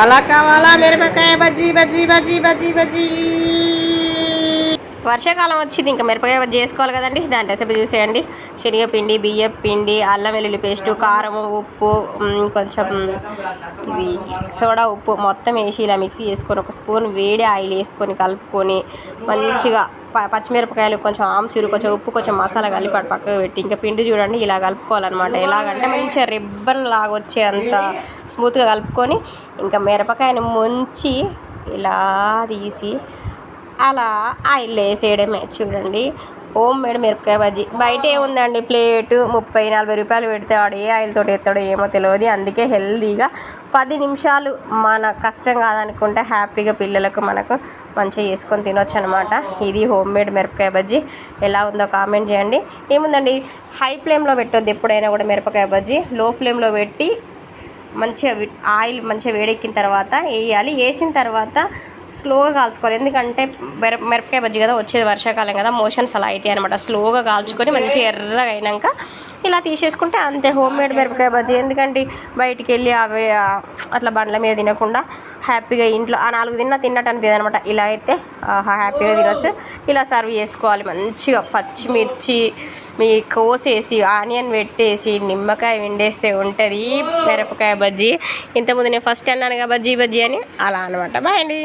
అలా కావాలా? మిరపకాయ బజ్జీ బజ్జీ బజ్జీ బజ్జీ బజ్జీ. వర్షాకాలం వచ్చింది ఇంకా మిరపకాయ బజ్జీ చేసుకోవాలి కదండి. దాని రెసిపీ చూసేయండి. శనగపిండి బియ్యం పిండి అల్లం వెల్లుల్లి పేస్టు కారం ఉప్పు కొంచెం ఇది సోడా ఉప్పు మొత్తం వేసి ఇలా మిక్సీ చేసుకొని ఒక స్పూన్ వేడి ఆయిల్ వేసుకొని కలుపుకొని మంచిగా పచ్చిమిరపకాయలు కొంచెం ఆమ్చూరు కొంచెం ఉప్పు కొంచెం మసాలా కలిపి అటు పక్కకు పెట్టి ఇంకా పిండి చూడండి ఇలా కలుపుకోవాలన్నమాట. ఎలాగంటే మంచిగా రిబ్బన్ లాగా వచ్చే అంత స్మూత్గా కలుపుకొని ఇంకా మిరపకాయని ముంచి ఇలా తీసి అలా ఆయిల్ వేసేయడమే. చూడండి హోమ్ మేడ్ మిరపకాయ బజ్జీ. బయట ఏముందండి? ప్లేటు ముప్పై నలభై రూపాయలు పెడితే వాడు ఏ ఆయిల్ తోటి ఎత్తాడో ఏమో తెలియదు అందుకే హెల్దీగా పది నిమిషాలు మన కష్టం కాదనుకుంటే హ్యాపీగా పిల్లలకు మనకు మంచిగా చేసుకొని తినొచ్చు అనమాట ఇది హోమ్ మేడ్ మిరపకాయ బజ్జీ. ఎలా ఉందో కామెంట్ చేయండి. ఏముందండి? హై ఫ్లేమ్లో పెట్టొద్దు ఎప్పుడైనా కూడా మిరపకాయ బజ్జీ. లో ఫ్లేమ్లో పెట్టి మంచిగా ఆయిల్ మంచిగా వేడెక్కిన తర్వాత వేయాలి. వేసిన తర్వాత స్లోగా కాల్చుకోవాలి. ఎందుకంటే మిర మిరపకాయ బజ్జి కదా వచ్చేది వర్షాకాలం కదా మోషన్స్ అలా అవుతాయి అనమాట స్లోగా కాల్చుకొని మంచిగా ఎర్రగా అయినాక ఇలా తీసేసుకుంటే అంతే హోమ్ మేడ్ మిరపకాయ బజ్జీ. ఎందుకంటే బయటికి వెళ్ళి అవి అట్లా బండ్ల మీద తినకుండా హ్యాపీగా ఇంట్లో ఆ నాలుగు తిన్నా తిన్నట్టు అనిపించదు అనమాట ఇలా అయితే హ్యాపీగా తినొచ్చు. ఇలా సర్వ్ చేసుకోవాలి మంచిగా. పచ్చిమిర్చి మీ కోసేసి ఆనియన్ పెట్టేసి నిమ్మకాయ విండేస్తే ఉంటుంది మిరపకాయ బజ్జీ. ఇంతకుముందు నేను ఫస్ట్ అన్నానుగా బజ్జీ బజ్జీ అని అలా అనమాట బాయ్ అండి.